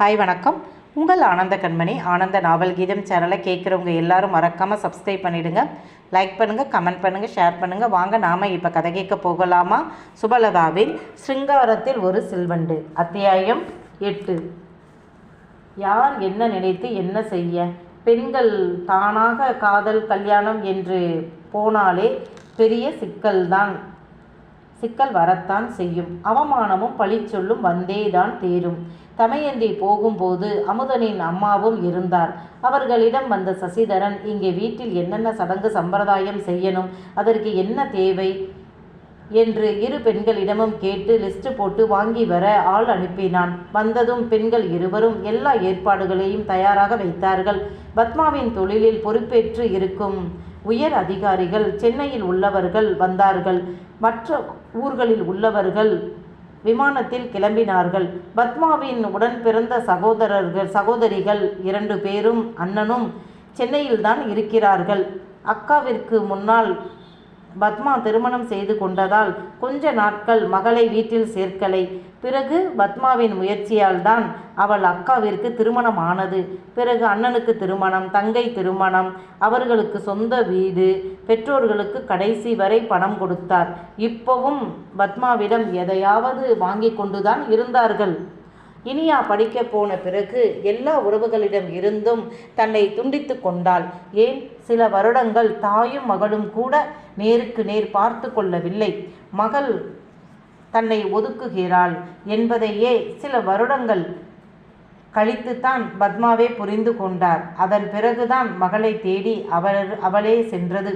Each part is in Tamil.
ஹாய் வணக்கம். உங்கள் ஆனந்த கண்மணி ஆனந்த நாவல் கீதம் சேனலை கேட்குறவங்க எல்லாரும் மறக்காமல் சப்ஸ்கிரைப் பண்ணிவிடுங்க லைக் பண்ணுங்கள் கமெண்ட் பண்ணுங்கள் ஷேர் பண்ணுங்கள் வாங்க நாம் இப்போ கதை கேட்க போகலாமா? சுபலதாவில் சிருங்காரத்தில் ஒரு சில்வண்டு அத்தியாயம் எட்டு. யார் என்ன நினைத்து என்ன செய்ய? பெண்கள் தானாக காதல் கல்யாணம் என்று போனாலே பெரிய சிக்கல்தான். சிக்கல் வரத்தான் செய்யும். அவமானமும் பழிச்சொல்லும் வந்தேதான் தேரும். தமையந்தி போகும்போது அமுதனின் அம்மாவும் இருந்தார். அவர்களிடம் வந்த சசிதரன் இங்கே வீட்டில் என்னென்ன சடங்கு சம்பிரதாயம் செய்யணும்? அதற்கு என்ன தேவை? என்று இரு பெண்களிடமும் கேட்டு லிஸ்ட் போட்டு வாங்கி வர ஆள் அனுப்பினான். வந்ததும் பெண்கள் இருவரும் எல்லா ஏற்பாடுகளையும் தயாராக வைத்தார்கள். பத்மாவின் தொழிலில் பொறுப்பேற்று இருக்கும் உயர் அதிகாரிகள் சென்னையில் உள்ளவர்கள் வந்தார்கள். மற்ற ஊர்களில் உள்ளவர்கள் விமானத்தில் கிளம்பினார்கள். பத்மாவின் உடன் பிறந்த சகோதரர்கள் சகோதரிகள் இரண்டு பேரும் அண்ணனும் சென்னையில்தான் இருக்கிறார்கள். அக்காவிற்கு முன்னால் பத்மா திருமணம் செய்து கொண்டதால் கொஞ்ச நாட்கள் மகளை வீட்டில் சேர்க்கலை. பிறகு பத்மாவின் முயற்சியால் தான் அவள் அக்காவிற்கு திருமணம் ஆனது பிறகு அண்ணனுக்கு திருமணம் தங்கை திருமணம் அவர்களுக்கு சொந்த வீடு பெற்றோர்களுக்கு கடைசி வரை பணம் கொடுத்தார். இப்போவும் பத்மாவிடம் எதையாவது வாங்கி கொண்டுதான் இருந்தார்கள். இனியா படிக்க போன பிறகு எல்லா உறவுகளிடம் இருந்தும் தன்னை துண்டித்து கொண்டாள். ஏன்? சில வருடங்கள் தாயும் மகளும் கூட நேருக்கு நேர் பார்த்து கொள்ளவில்லை. மகள் தன்னை ஒதுக்குகிறாள் என்பதையே சில வருடங்கள் கழித்துத்தான் பத்மாவே புரிந்து கொண்டார். அதன் பிறகுதான் மகளை தேடி அவர் அவளே சென்றது.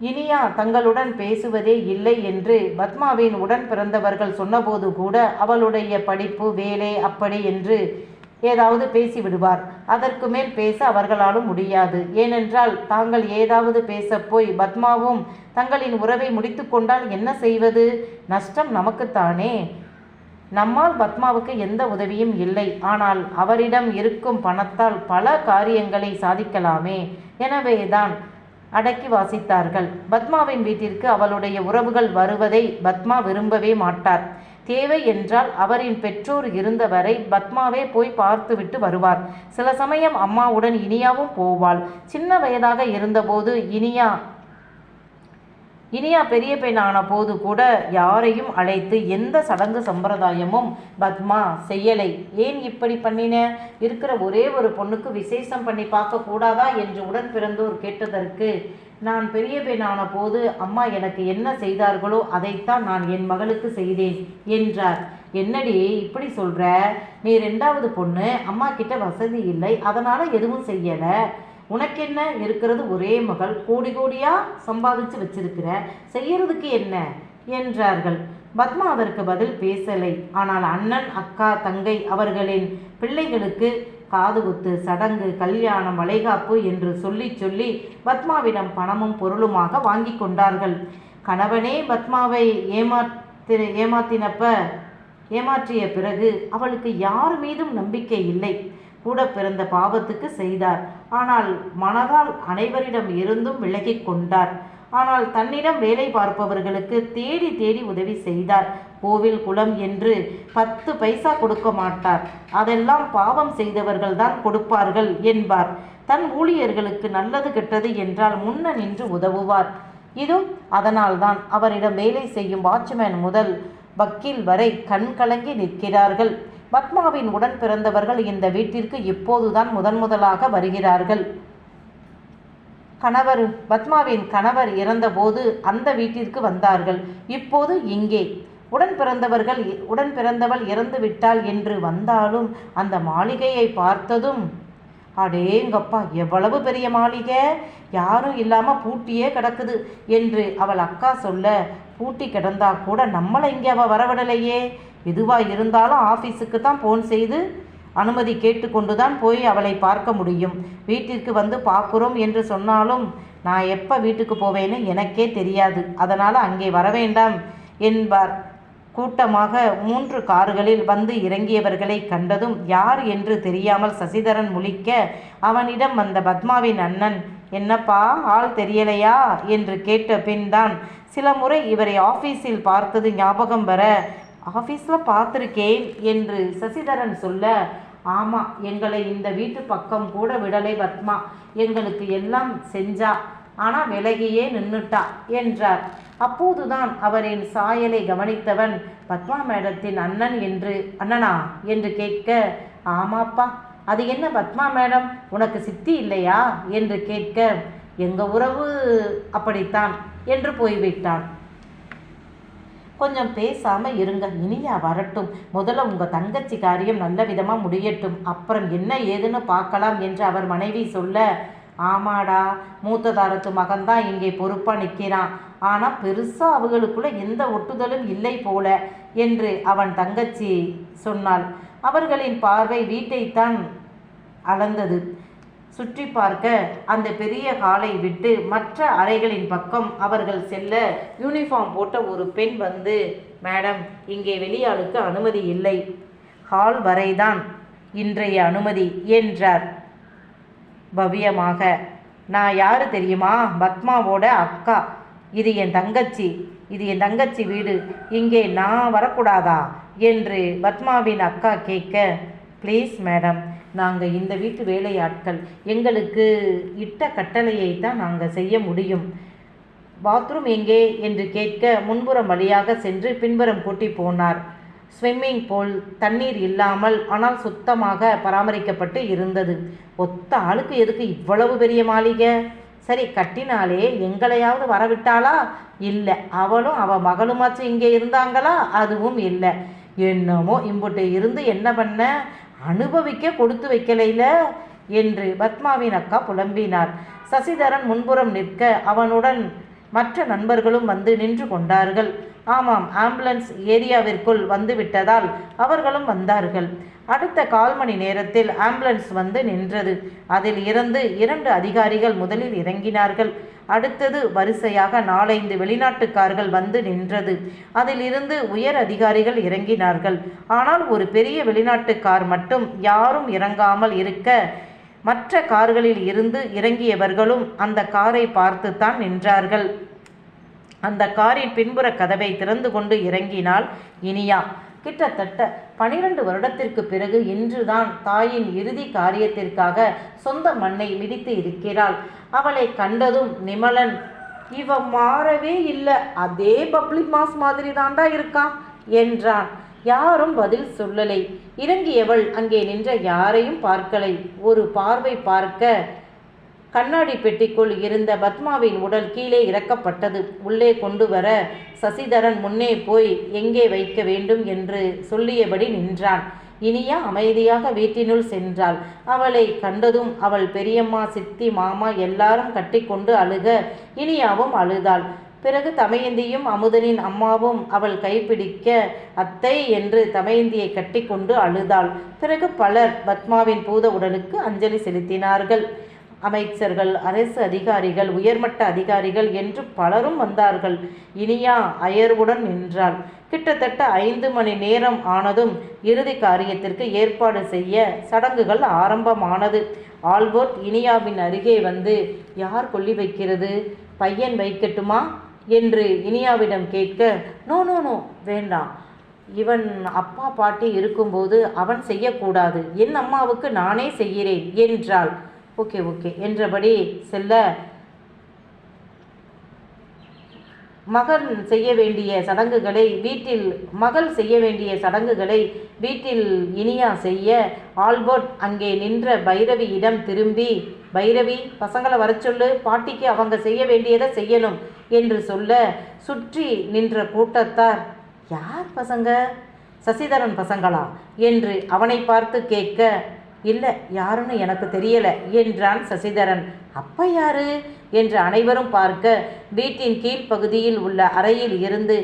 இனியா தங்களுடன் பேசுவதே இல்லை என்று பத்மாவின் உடன் பிறந்தவர்கள் சொன்னபோது கூட அவளுடைய படிப்பு வேலை அப்படி என்று ஏதாவது பேசிவிடுவார். அதற்கு மேல் பேச அவர்களாலும் முடியாது. ஏனென்றால் தாங்கள் ஏதாவது பேசப்போய் பத்மாவும் தங்களின் உறவை முடித்து கொண்டால் என்ன செய்வது? நஷ்டம் நமக்குத்தானே? நம்மால் பத்மாவுக்கு எந்த உதவியும் இல்லை. ஆனால் அவரிடம் இருக்கும் பணத்தால் பல காரியங்களை சாதிக்கலாமே. எனவேதான் அடக்கி வாசித்தார்கள். பத்மாவின் வீட்டிற்கு அவளுடைய உறவுகள் வருவதை பத்மா விரும்பவே மாட்டார். தேவை என்றால் அவரின் பெற்றோர் இருந்தவரை பத்மாவே போய் பார்த்துவிட்டு வருவார். சில சமயம் அம்மாவுடன் இனியாவும் போவாள். சின்ன வயதாக இருந்தபோது இனியா இனியா பெரிய பெண்ணான போது கூட யாரையும் அழைத்து எந்த சடங்கு சம்பிரதாயமும் பத்மா செய்யலை. ஏன் இப்படி பண்ணின? இருக்கிற ஒரே ஒரு பொண்ணுக்கு விசேஷம் பண்ணி பார்க்க கூடாதா? என்று உடன் பிறந்தோர் கேட்டதற்கு நான் பெரிய பெண்ணான போது அம்மா எனக்கு என்ன செய்தார்களோ அதைத்தான் நான் என் மகளுக்கு செய்தேன் என்றார். என்னடி இப்படி சொல்ற? நீ ரெண்டாவது பொண்ணு அம்மா கிட்ட வசதி இல்லை அதனால எதுவும் செய்யலை. உனக்கு என்ன இருக்கிறது ஒரே மகள். கோடி கோடியாக சம்பாதிச்சு வச்சிருக்கிற. செய்யறதுக்கு என்ன? என்றார்கள். பத்மா அதற்கு பதில் பேசலை. ஆனால் அண்ணன் அக்கா தங்கை அவர்களின் பிள்ளைகளுக்கு காதுகுத்து சடங்கு கல்யாணம் வளைகாப்பு என்று சொல்லி சொல்லி பத்மாவிடம் பணமும் பொருளுமாக வாங்கி கொண்டார்கள். கணவனே பத்மாவை ஏமாத்தி ஏமாத்தினப்ப ஏமாற்றிய பிறகு அவளுக்கு யார் மீதும் நம்பிக்கை இல்லை. கூட பிறந்த பாவத்துக்கு செய்தார். ஆனால் மனதால் அனைவரிடம் இருந்தும் விலகிக் கொண்டார். ஆனால் தன்னிடம் வேலை பார்ப்பவர்களுக்கு தேடி தேடி உதவி செய்தார். கோவில் குளம் என்று பத்து பைசா கொடுக்க மாட்டார். அதெல்லாம் பாவம் செய்தவர்கள் தான் கொடுப்பார்கள் என்பார். தன் ஊழியர்களுக்கு நல்லது கெட்டது என்றால் முன்ன நின்று உதவுவார். இதோ அதனால்தான் அவரிடம் வேலை செய்யும் வாட்ச்மேன் முதல் வக்கீல் வரை கண் கலங்கி நிற்கிறார்கள். பத்மாவின் உடன் பிறந்தவர்கள் இந்த வீட்டிற்கு இப்போதுதான் முதன் முதலாக வருகிறார்கள். கணவர் பத்மாவின் கணவர் இறந்தபோது அந்த வீட்டிற்கு வந்தார்கள். இப்போது இங்கே. உடன் பிறந்தவர்கள் உடன் பிறந்தவள் இறந்து விட்டாள் என்று வந்தாலும் அந்த மாளிகையை பார்த்ததும் அடேங்கப்பா எவ்வளவு பெரிய மாளிகை? யாரும் இல்லாமல் பூட்டியே கிடக்குது என்று அவள் அக்கா சொல்ல பூட்டி கிடந்தா கூட நம்மளை இங்கே அவள் வரவிடலையே. எதுவாக இருந்தாலும் ஆஃபீஸுக்கு தான் ஃபோன் செய்து அனுமதி கேட்டுக்கொண்டு தான் போய் அவளை பார்க்க முடியும். வீட்டிற்கு வந்து பார்க்குறோம் என்று சொன்னாலும் நான் எப்போ வீட்டுக்கு போவேன்னு எனக்கே தெரியாது. அதனால் அங்கே வர வேண்டாம் என்பார். கூட்டமாக மூன்று கார்களில் வந்து இறங்கியவர்களை கண்டதும் யார் என்று தெரியாமல் சசிதரன் முழிக்க அவனிடம் வந்த பத்மாவின் அண்ணன் என்னப்பா ஆள் தெரியலையா? என்று கேட்ட பின் தான் சில முறை இவரை ஆஃபீஸில் பார்த்தது ஞாபகம் வர ஆஃபீஸில் பார்த்துருக்கேன் என்று சசிதரன் சொல்ல ஆமாம் எங்களை இந்த வீட்டு பக்கம் கூட விடலை பத்மா. எங்களுக்கு எல்லாம் செஞ்சா. ஆனால் விலகியே நின்னுட்டா என்றார். அப்போதுதான் அவரின் சாயலை கவனித்தவன் பத்மா மேடத்தின் அண்ணன் என்று அண்ணனா? என்று கேட்க ஆமாப்பா. அது என்ன பத்மா மேடம்? உனக்கு சித்தி இல்லையா? என்று கேட்க எங்கள் உறவு அப்படித்தான் என்று போய்விட்டான். கொஞ்சம் பேசாம இருங்க. இனியா வரட்டும். முதல்ல உங்க தங்கச்சி காரியம் நல்ல விதமா முடியட்டும். அப்புறம் என்ன ஏதுன்னு பார்க்கலாம் என்று அவர் மனைவி சொல்ல ஆமாடா மூத்ததாரத்து மகன்தான் இங்கே பொறுப்பா நிற்கிறான் ஆனா பெருசா அவர்களுக்குள்ள எந்த ஒட்டுதலும் இல்லை போல என்று அவன் தங்கச்சி சொன்னாள். அவர்களின் பார்வை வீட்டைத்தான் அளந்தது. சுற்றி பார்க்க அந்த பெரிய ஹாலை விட்டு மற்ற அறைகளின் பக்கம் அவர்கள் செல்ல யூனிஃபார்ம் போட்ட ஒரு பெண் வந்து மேடம் இங்கே வெளியாளுக்கு அனுமதி இல்லை. ஹால் வரைதான் இன்றைய அனுமதி என்றார். பவ்யமாக நான் யாரு தெரியுமா? பத்மாவோட அக்கா. இது என் தங்கச்சி. இது என் தங்கச்சி வீடு. இங்கே நான் வரக்கூடாதா? என்று பத்மாவின் அக்கா கேட்க ப்ளீஸ் மேடம் நாங்கள் இந்த வீட்டு வேலையாட்கள். எங்களுக்கு இட்ட கட்டளையை தான் நாங்கள் செய்ய முடியும். பாத்ரூம் எங்கே? என்று கேட்க முன்புறம் வழியாக சென்று பின்புறம் கூட்டி போனார். ஸ்விம்மிங் பூல் தண்ணீர் இல்லாமல் ஆனால் சுத்தமாக பராமரிக்கப்பட்டு இருந்தது. ஒத்த ஆளுக்கு எதுக்கு இவ்வளவு பெரிய மாளிகை? சரி கட்டினாலே எங்களையாவது வரவிட்டாளா? இல்லை அவளும் அவ மகளுமாச்சும் இங்கே இருந்தாங்களா? அதுவும் இல்லை. என்னமோ இம்புட்டு இருந்து என்ன பண்ண? அனுபவிக்க கொடுத்து வைக்கலையில என்று பத்மாவின் அக்கா புலம்பினார். சசிதரன் முன்புறம் நிற்க அவனுடன் மற்ற நண்பர்களும் வந்து நின்று கொண்டார்கள். ஆமாம் ஆம்புலன்ஸ் ஏரியாவிற்குள் வந்து விட்டதால் அவர்களும் வந்தார்கள். அடுத்த கால் மணி நேரத்தில் ஆம்புலன்ஸ் வந்து நின்றது. அதில் இருந்து இரண்டு அதிகாரிகள் முதலில் இறங்கினார்கள். அடுத்தது வரிசையாக நாலைந்து வெளிநாட்டுக்கார்கள் வந்து நின்றது. அதில் இருந்து உயர் அதிகாரிகள் இறங்கினார்கள். ஆனால் ஒரு பெரிய வெளிநாட்டு கார் மட்டும் யாரும் இறங்காமல் இருக்க மற்ற கார்களில் இருந்து இறங்கியவர்களும் அந்த காரை பார்த்துத்தான் நின்றார்கள். அந்த காரின் பின்புற கதவை திறந்து கொண்டு இறங்கினாள் இனியா. கிட்டத்தட்ட பனிரெண்டு வருடத்திற்கு பிறகு இன்றுதான் தாயின் இறுதி காரியத்திற்காக சொந்த மண்ணை மிதித்து இருக்கிறாள். அவளை கண்டதும் நிமலன் இவ மாறவே இல்லை அதே பப்ளிக் மாஸ் மாதிரி தாண்டா இருக்கான் என்றான். யாரும் பதில் சொல்லலை. இறங்கியவள் அங்கே நின்ற யாரையும் பார்க்கலை. ஒரு பார்வை பார்க்க கண்ணாடி பெட்டிக்குள் இருந்த பத்மாவின் உடல் கீழே இறக்கப்பட்டது. உள்ளே கொண்டு வர சசிதரன் முன்னே போய் எங்கே வைக்க வேண்டும் என்று சொல்லியபடி நின்றான். இனியா அமைதியாக வீட்டினுள் சென்றாள். அவளை கண்டதும் அவள் பெரியம்மா சித்தி மாமா எல்லாரும் கட்டிக்கொண்டு அழுக இனியாவும் அழுதாள். பிறகு தமயந்தியும் அமுதனின் அம்மாவும் அவள் கைப்பிடிக்க அத்தை என்று தமயந்தியை கட்டிக்கொண்டு அழுதாள். பிறகு பலர் பத்மாவின் பூத உடலுக்கு அஞ்சலி செலுத்தினார்கள். அமைச்சர்கள் அரசு அதிகாரிகள் உயர்மட்ட அதிகாரிகள் என்று பலரும் வந்தார்கள். இனியா அயர்வுடன் நின்றாள். கிட்டத்தட்ட ஐந்து மணி நேரம் ஆனதும் இறுதி காரியத்திற்கு ஏற்பாடு செய்ய சடங்குகள் ஆரம்பமானது. ஆல்போர்ட் இனியாவின் அருகே வந்து யார் கொல்லி வைக்கிறது? பையன் வைக்கட்டுமா? என்று இனியாவிடம் கேட்க நோ நோ நோ வேண்டாம். இவன் அப்பா பாட்டி இருக்கும்போது அவன் செய்யக்கூடாது. என் அம்மாவுக்கு நானே செய்கிறேன் என்றாள். ஓகே ஓகே என்றபடி செல்ல மகன் செய்ய வேண்டிய சடங்குகளை வீட்டில் மகள் செய்ய வேண்டிய சடங்குகளை வீட்டில் இனியா செய்ய ஆல்பர்ட் அங்கே நின்ற பைரவியிடம் திரும்பி பைரவி பசங்களை வர சொல்லு. பாட்டிக்கு அவங்க செய்ய வேண்டியதை செய்யணும். என்று சொல்ல சுற்றி நின்ற கூட்டத்தார் யார் பசங்க? சசிதரன் பசங்களா? என்று அவனை பார்த்து கேட்க இல்லை யாருன்னு எனக்கு தெரியல என்றான் சசிதரன். அப்ப யாரு? என்று அனைவரும் பார்க்க வீட்டின் கீழ்ப்பகுதியில் உள்ள அறையில் இருந்து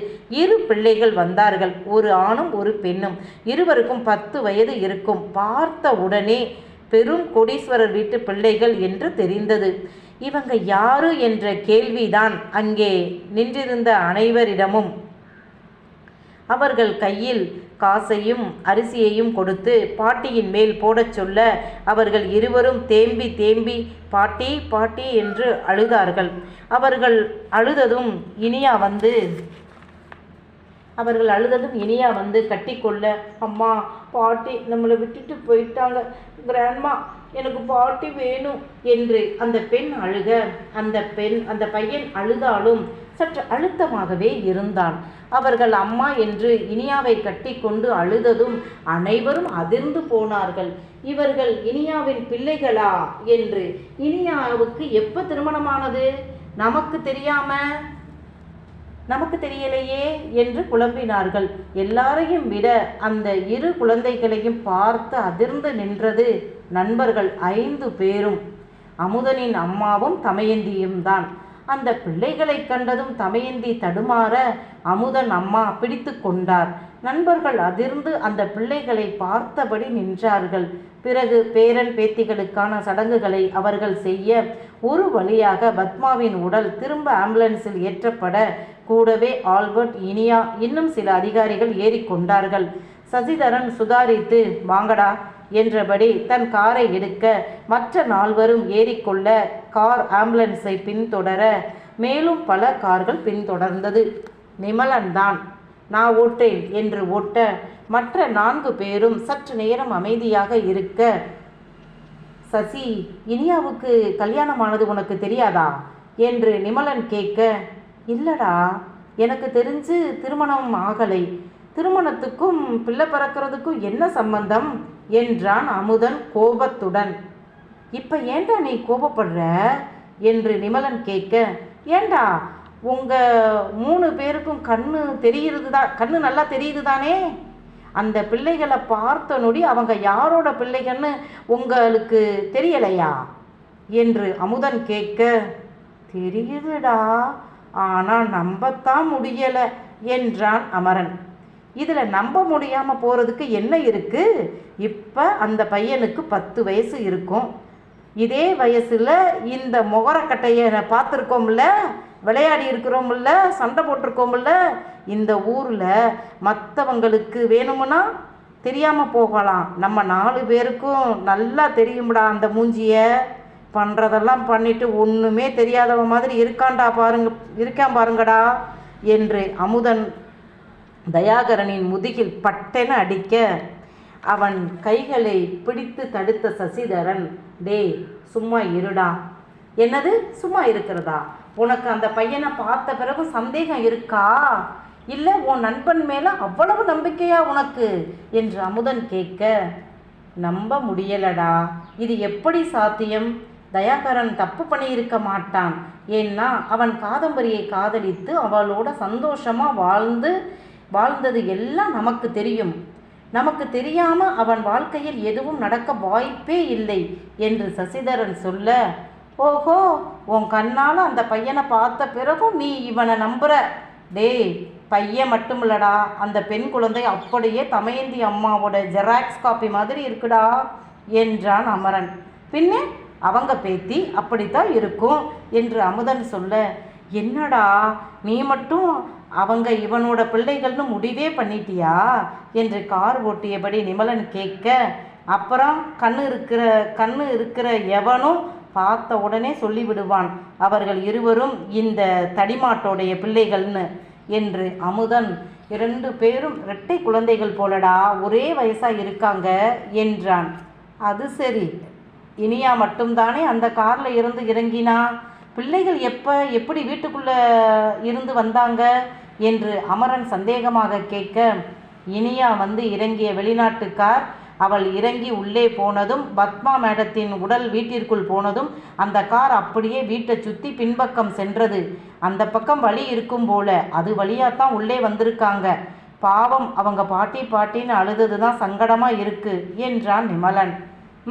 இரு பிள்ளைகள் வந்தார்கள். ஒரு ஆணும் ஒரு பெண்ணும். இருவருக்கும் பத்து வயது இருக்கும். பார்த்த உடனே பெரும் கோடீஸ்வரர் வீட்டு பிள்ளைகள் என்று தெரிந்தது. இவங்க யாரு என்ற கேள்விதான் அங்கே நின்றிருந்த அனைவரிடமும். அவர்கள் கையில் காசையும் அரிசியையும் கொடுத்து பாட்டியின் மேல் போடச் சொல்ல அவர்கள் இருவரும் தேம்பி தேம்பி பாட்டி பாட்டி என்று அழுதார்கள். அவர்கள் அழுததும் இனியா வந்து அவர்கள் அழுததும் இனியா வந்து கட்டிக்கொள்ள அம்மா பாட்டி நம்மளை விட்டுட்டு போயிட்டாங்க. கிராண்ட்மா எனக்கு பாட்டி வேணும் என்று அந்த பெண் அழுக. அந்த பெண் அந்த பையன் அழுதாலும் சற்று அழுத்தமாகவே இருந்தான். அவர்கள் அம்மா என்று இனியாவை கட்டிக்கொண்டு அழுததும் அனைவரும் அதிர்ந்து போனார்கள். இவர்கள் இனியாவின் பிள்ளைகளா என்று இனியாவுக்கு எப்போ திருமணமானது? நமக்கு தெரியாம? நமக்கு தெரியலையே என்று குழம்பினார்கள். எல்லாரையும் விட அந்த இரு குழந்தைகளையும் பார்த்து அதிர்ந்து நின்றது நண்பர்கள் ஐந்து பேரும் அமுதனின் அம்மாவும் தமயந்தியும் தான். அந்த பிள்ளைகளை கண்டதும் தமயந்தி தடுமாற அமுதன் அம்மா பிடித்து கொண்டார். நண்பர்கள் அதிர்ந்து அந்த பிள்ளைகளை பார்த்தபடி நின்றார்கள். பிறகு பேரன் பேத்திகளுக்கான சடங்குகளை அவர்கள் செய்ய ஒரு வழியாக பத்மாவின் உடல் திரும்ப ஆம்புலன்ஸில் ஏற்றப்பட கூடவே ஆல்பர்ட் இனியா இன்னும் சில அதிகாரிகள் ஏறிக்கொண்டார்கள். சசிதரன் சுதாரித்து வாங்கடா. என்றபடி தன் காரை எடுக்க மற்ற நால்வரும் ஏறிக்கொள்ள கார் ஆம்புலன்ஸை பின்தொடர மேலும் பல கார்கள் பின்தொடர்ந்தது. நிமலன் தான். நான் ஓட்டேன் என்று ஓட்ட மற்ற நான்கு பேரும் சற்று நேரம் அமைதியாக இருக்க சசி இனியாவுக்கு கல்யாணமானது உனக்கு தெரியாதா? என்று நிமலன் கேட்க இல்லடா. எனக்கு தெரிஞ்சு திருமணம் ஆகலை. திருமணத்துக்கும் பிள்ளை பிறக்கிறதுக்கும் என்ன சம்பந்தம்? என்றான் அமுதன் கோபத்துடன். இப்போ ஏன்டா நீ கோபப்படுற? என்று நிமலன் கேட்க ஏண்டா உங்கள் மூணு பேருக்கும் கண்ணு தெரிகிறது தான் கண்ணு நல்லா தெரியுது தானே அந்த பிள்ளைகளை பார்த்த நொடி அவங்க யாரோட பிள்ளைகள்னு உங்களுக்கு தெரியலையா? என்று அமுதன் கேட்க தெரியுதுடா ஆனால் நம்பத்தான் முடியலை என்றான் அமரன். இதில் நம்ப முடியாமல் போகிறதுக்கு என்ன இருக்குது இப்போ அந்த பையனுக்கு பத்து வயசு இருக்கும். இதே வயசில் இந்த முகரக்கட்டையை பார்த்துருக்கோம்ல விளையாடி இருக்கிறோம்ல சண்டை போட்டிருக்கோம்ல இந்த ஊரில் மற்றவங்களுக்கு வேணும்னா தெரியாமல் போகலாம். நம்ம நாலு பேருக்கும் நல்லா தெரியும்டா அந்த மூஞ்சியை. பண்ணுறதெல்லாம் பண்ணிட்டு ஒன்றுமே தெரியாதவன் மாதிரி இருக்கான்டா பாருங்க இருக்கான் பாருங்கடா என்று அமுதன் தயாகரனின் முதுகில் பட்டென அடிக்க அவன் கைகளை பிடித்து தடுத்த சசிதரன் டேய் சும்மா இருடா. என்னது? சும்மா இருக்கிறதா? உனக்கு அந்த பையனை பார்த்த பிறகு சந்தேகம் இருக்கா? இல்லை உன் நண்பன் மேலே அவ்வளவு நம்பிக்கையா உனக்கு? என்று அமுதன் கேட்க நம்ப முடியலடா. இது எப்படி சாத்தியம்? தயாகரன் தப்பு பண்ணியிருக்க மாட்டான். ஏன்னா அவன் காதம்பரியை காதலித்து அவளோட சந்தோஷமா வாழ்ந்து வாழ்ந்தது எல்லாம் நமக்கு தெரியும். நமக்கு தெரியாமல் அவன் வாழ்க்கையில் எதுவும் நடக்க வாய்ப்பே இல்லை என்று சசிதரன் சொல்ல ஓஹோ உன் கண்ணால் அந்த பையனை பார்த்த பிறகும் நீ இவனை நம்புற. டேய் பையன் மட்டும் இல்லடா அந்த பெண் குழந்தை அப்படியே தமயந்தி அம்மாவோட ஜெராக்ஸ் காப்பி மாதிரி இருக்குடா என்றான் அமரன். பின்னே அவங்க பேத்தி அப்படித்தான் இருக்கும் என்று அமுதன் சொல்ல என்னடா நீ மட்டும் அவங்க இவனோட பிள்ளைகள்னு முடிவே பண்ணிட்டியா? என்று கார் ஓட்டியபடி நிமலன் கேட்க அப்புறம் கண்ணு இருக்கிற கண்ணு இருக்கிற எவனும் பார்த்த உடனே சொல்லிவிடுவான். அவர்கள் இருவரும் இந்த தடிமாட்டோடைய பிள்ளைகள்னு என்று அமுதன் இரண்டு பேரும் இரட்டை குழந்தைகள் போலடா ஒரே வயசாக இருக்காங்க என்றான். அது சரி. இனியா மட்டும்தானே அந்த காரில் இருந்து இறங்கினா? பிள்ளைகள் எப்போ எப்படி வீட்டுக்குள்ளே இருந்து வந்தாங்க என்று அமரன் சந்தேகமாக கேட்க இனியா வந்து இறங்கிய வெளிநாட்டுக்கார். அவள் இறங்கி உள்ளே போனதும் பத்மா மேடத்தின் உடல் வீட்டிற்குள் போனதும் அந்த கார் அப்படியே வீட்டை சுற்றி பின்பக்கம் சென்றது. அந்த பக்கம் வழி இருக்கும் போல அது வழியாத்தான் உள்ளே வந்திருக்காங்க. பாவம் அவங்க பாட்டி பாட்டின்னு அழுதது தான் சங்கடமாக இருக்கு என்றான் நிமலன்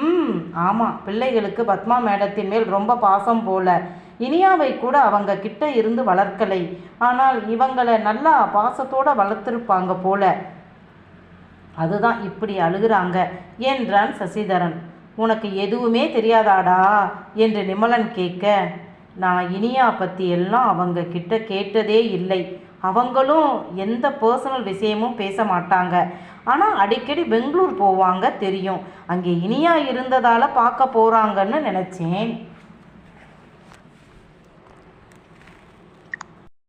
ம் ஆமாம் பிள்ளைகளுக்கு பத்மா மேடத்தின் மேல் ரொம்ப பாசம் போல. இனியாவை கூட அவங்க கிட்ட இருந்து வளர்க்கலை. ஆனால் இவங்களை நல்லா பாசத்தோட வளர்த்துருப்பாங்க போல. அதுதான் இப்படி அழுகிறாங்க என்றான் சசிதரன். உனக்கு எதுவுமே தெரியாதாடா? என்று நிமலன் கேட்க நான் இனியா பற்றி எல்லாம் அவங்க கிட்ட கேட்டதே இல்லை. அவங்களும் எந்த பர்சனல் விஷயமும் பேச மாட்டாங்க. ஆனால் அடிக்கடி பெங்களூர் போவாங்க தெரியும். அங்கே இனியா இருந்ததால் பார்க்க போகிறாங்கன்னு நினச்சேன்.